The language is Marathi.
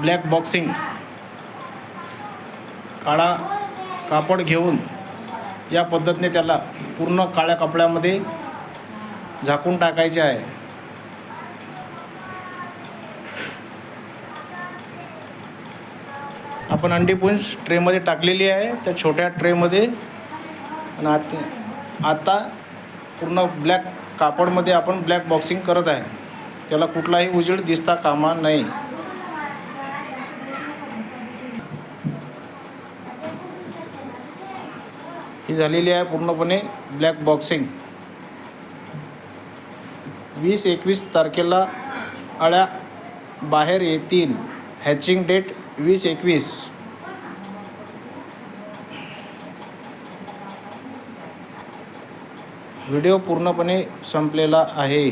ब्लॅक बॉक्सिंग काळा कापड घेऊन या पद्धतीने त्याला पूर्ण काळ्या कपड्यामध्ये झाकून टाकायचे आहे. आपण अंडी पुंज ट्रेमध्ये टाकलेली आहे. त्या छोट्या ट्रेमध्ये आणि आत आता पूर्ण ब्लॅक कापडमध्ये आपण ब्लॅक बॉक्सिंग करत आहे. त्याला कुठलाही उजेड दिसता कामा नाही ही झालेली आहे पूर्णपणे ब्लॅक बॉक्सिंग वीस एकवीस तारखेला अळ्या बाहेर येतील. हॅचिंग डेट वीस एकवीस. व्हिडिओ पूर्णपणे संपलेला आहे.